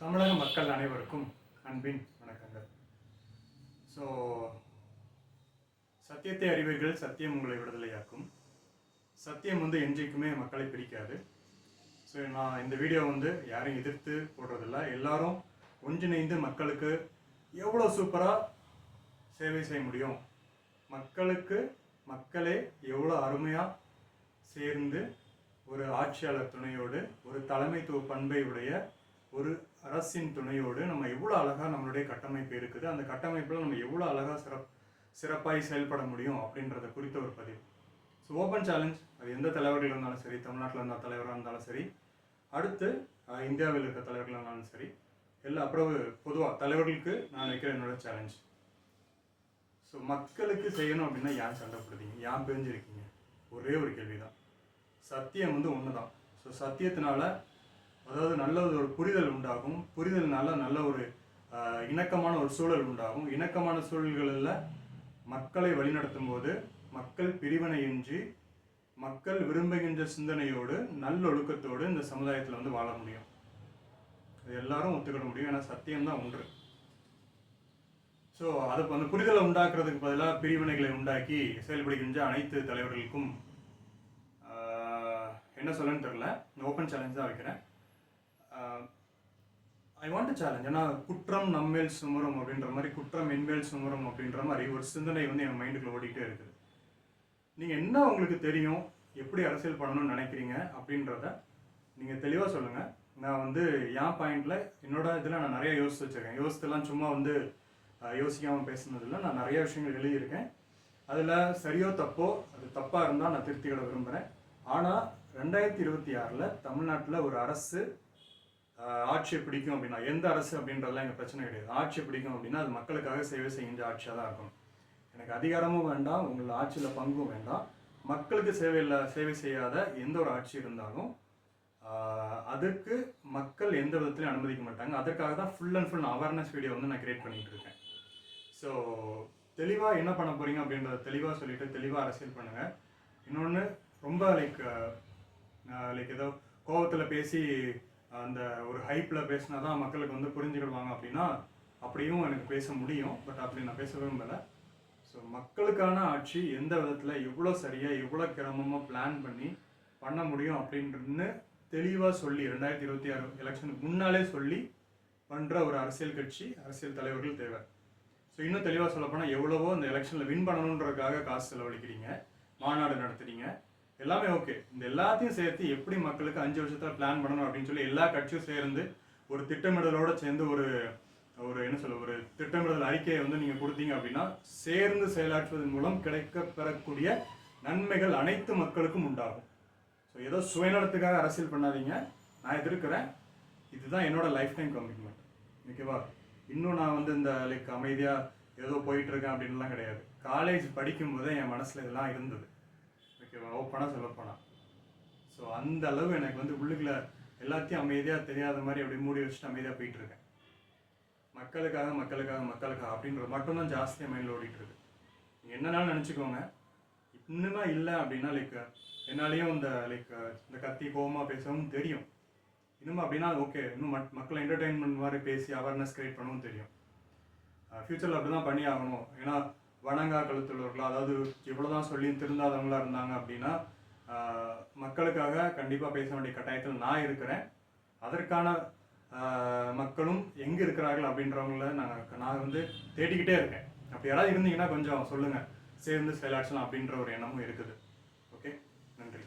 தமிழக மக்கள் அனைவருக்கும் அன்பின் வணக்கங்கள். ஸோ சத்தியத்தை அறிவீர்கள் சத்தியம் உங்களை விடுதலையாக்கும். சத்தியம் வந்து என்றைக்குமே மக்களை பிடிக்காது. ஸோ நான் இந்த வீடியோ வந்து யாரையும் எதிர்த்து போடுறதில்ல. எல்லாரும் ஒன்றிணைந்து மக்களுக்கு எவ்வளோ சூப்பராக சேவை செய்ய முடியும்? மக்களுக்கு மக்களே எவ்வளோ அருமையாக சேர்ந்து ஒரு ஆட்சியாளர் துணையோடு ஒரு தலைமைத்துவ பண்பை உடைய ஒரு அரசின் துணையோடு நம்ம எவ்வளோ அழகாக நம்மளுடைய கட்டமைப்பு இருக்குது அந்த கட்டமைப்பில் நம்ம எவ்வளோ அழகாக சிறப் சிறப்பாய் செயல்பட முடியும் அப்படின்றத குறித்த ஒரு பதிவு. ஸோ ஓப்பன் சேலஞ்ச் அது எந்த தலைவர்கள் இருந்தாலும் சரி தமிழ்நாட்டில் இருந்த தலைவராக இருந்தாலும் சரி அடுத்து இந்தியாவில் இருக்க தலைவர்களாக இருந்தாலும் சரி எல்லா அப்புறம் பொதுவாக தலைவர்களுக்கு நான் வைக்கிற என்னோட சேலஞ்ச் ஸோ மக்களுக்கு செய்யணும் அப்படின்னா ஏன் சண்டை போடுறீங்க ஏன் பிரிஞ்சிருக்கீங்க? ஒரே ஒரு கேள்வி தான் சத்தியம் வந்து ஒன்று தான் ஸோ சத்தியத்தினால அதாவது நல்ல ஒரு புரிதல் உண்டாகும். புரிதல்னால நல்ல ஒரு இணக்கமான ஒரு சூழல் உண்டாகும். இணக்கமான சூழல்களில் மக்களை வழிநடத்தும் போது மக்கள் பிரிவினையின்றி மக்கள் விரும்புகின்ற சிந்தனையோடு நல்லொழுக்கத்தோடு இந்த சமுதாயத்தில் வந்து வாழ முடியும். இது எல்லாரும் ஒத்துக்கிட முடியும். ஏன்னா சத்தியம் தான் ஒன்று. ஸோ அது அந்த புரிதலை உண்டாக்குறதுக்கு பதிலாக பிரிவினைகளை உண்டாக்கி செயல்படுகின்ற அனைத்து தலைவர்களுக்கும் என்ன சொல்லணும்னு தெரில ஓப்பன் சேலஞ்ச் தான் வைக்கிறேன். ஐ வாண்ட் சேலஞ்ச் ஏன்னா குற்றம் நம்மேல் சுமரும் அப்படின்ற மாதிரி குற்றம் என்மேல் சுமரும் அப்படின்ற மாதிரி ஒரு சிந்தனை வந்து என் மைண்டுக்குள்ள ஓடிக்கிட்டே இருக்குது. நீங்கள் என்ன உங்களுக்கு தெரியும்? எப்படி அரசியல் பண்ணணும்னு நினைக்கிறீங்க? அப்படின்றத நீங்கள் தெளிவாக சொல்லுங்கள் நான் வந்து என் பாயிண்டில் என்னோட இதில் நான் நிறைய யோசித்து வச்சுருக்கேன். யோசித்தெல்லாம் சும்மா வந்து யோசிக்காமல் பேசுனதில் நான் நிறைய விஷயங்கள் எழுதியிருக்கேன். அதில் சரியோ தப்போ அது தப்பாக இருந்தால் நான் திருத்திக்கிட விரும்புகிறேன் ஆனால் ரெண்டாயிரத்தி இருபத்தி ஆறில் தமிழ்நாட்டில் ஒரு அரசு ஆட்சி ஆட்சியை பிடிக்கும் அப்படின்னா எந்த அரசு அப்படின்றதுலாம் எங்கள் பிரச்சனை கிடையாது. ஆட்சியை பிடிக்கும் அப்படின்னா அது மக்களுக்காக சேவை செய்கின்ற ஆட்சியாக தான் இருக்கும். எனக்கு அதிகாரமும் வேண்டாம் உங்கள் ஆட்சியில் பங்கும் வேண்டாம். மக்களுக்கு சேவை இல்லை சேவை செய்யாத எந்த ஒரு ஆட்சி இருந்தாலும் அதற்கு மக்கள் எந்த விதத்திலையும் அனுமதிக்க மாட்டாங்க. அதற்காக தான் full and full awareness video வந்து நான் கிரியேட் பண்ணிகிட்டு இருக்கேன். ஸோ தெளிவாக என்ன பண்ண போகிறீங்க அப்படின்றத தெளிவாக சொல்லிவிட்டு தெளிவாக அரசியல் பண்ணுங்கள் இன்னொன்று ரொம்ப லைக் லைக் ஏதோ கோவத்தில் பேசி அந்த ஒரு ஹைப்பில் பேசினா தான் மக்களுக்கு வந்து புரிஞ்சுக்கிடுவாங்க அப்படின்னா அப்படியும் எனக்கு பேச முடியும். பட் அப்படி நான் பேச விரும்பலை. ஸோ மக்களுக்கான ஆட்சி எந்த விதத்தில் எவ்வளோ சரியாக எவ்வளோ கிரமமாக பிளான் பண்ணி பண்ண முடியும் அப்படின்றன்னு தெளிவாக சொல்லி ரெண்டாயிரத்தி இருபத்தி ஆறு எலெக்ஷனுக்கு முன்னாலே சொல்லி பண்ணுற ஒரு அரசியல் கட்சி அரசியல் தலைவர்கள் தேவை. ஸோ இன்னும் தெளிவாக சொல்லப்போனால் எவ்வளவோ இந்த எலெக்ஷனில் வின் பண்ணணுன்றதுக்காக காசு செலவழிக்கிறீங்க மாநாடு நடத்துகிறீங்க எல்லாமே ஓகே இந்த எல்லாத்தையும் சேர்த்து எப்படி மக்களுக்கு அஞ்சு வருஷத்துல பிளான் பண்ணணும் அப்படின்னு சொல்லி எல்லா கட்சியும் சேர்ந்து ஒரு திட்டமிடலோட சேர்ந்து ஒரு ஒரு என்ன சொல்ல ஒரு திட்டமிடல் அறிக்கையை வந்து நீங்கள் கொடுத்தீங்க அப்படின்னா சேர்ந்து செயலாற்றுவதன் மூலம் கிடைக்க பெறக்கூடிய நன்மைகள் அனைத்து மக்களுக்கும் உண்டாகும். ஸோ ஏதோ சுயநலத்துக்காக அரசியல் பண்ணாதீங்க. நான் எதிர்க்கிறேன் இதுதான் என்னோட லைஃப் டைம் கமிட்மெண்ட் ஓகேவா இன்னும் நான் வந்து இந்த லைக் அமைதியாக ஏதோ போயிட்டுருக்கேன் அப்படின்லாம் கிடையாது. காலேஜ் படிக்கும் போதே என் மனசில் இதெல்லாம் இருந்தது. ஓகேவா ஓப்பனாக சொல்லப்போனால் ஸோ அந்த அளவு எனக்கு வந்து உள்ளுக்குள்ள எல்லாத்தையும் அமைதியாக தெரியாத மாதிரி அப்படியே மூடி வச்சுட்டு அமைதியாக போயிட்டு இருக்கேன் மக்களுக்காக மக்களுக்காக மக்களுக்காக அப்படின்றது மட்டும்தான் ஜாஸ்தியாக மைண்டில் ஓடிட்டுருக்கு. நீங்கள் என்னன்னாலும் நினச்சிக்கோங்க. இன்னுமா இல்லை அப்படின்னா லைக் என்னாலேயும் இந்த லைக் இந்த கத்தி கோவமாக பேசவும் தெரியும். இன்னும் அப்படின்னா ஓகே இன்னும் மக்- மக்களை என்டர்டெயின்மெண்ட் மாதிரி பேசி அவேர்னஸ் கிரியேட் பண்ணவும் தெரியும். ஃப்யூச்சரில் அப்படி தான் பண்ணி ஆகணும். ஏன்னா வணங்கா கழுத்துள்ளவர்களா அதாவது இவ்வளோதான் சொல்லி திருந்தாதவங்களா இருந்தாங்க அப்படின்னா மக்களுக்காக கண்டிப்பாக பேச வேண்டிய கட்டாயத்தில் நான் இருக்கிறேன். அதற்கான மக்களும் எங்கே இருக்கிறார்கள் அப்படின்றவங்கள நாங்கள் நான் வந்து தேடிக்கிட்டே இருக்கேன். அப்படி யாராவது இருந்தீங்கன்னா கொஞ்சம் சொல்லுங்கள் சேர்ந்து செயலாற்றலாம் அப்படின்ற ஒரு எண்ணமும் இருக்குது. ஓகே? நன்றி.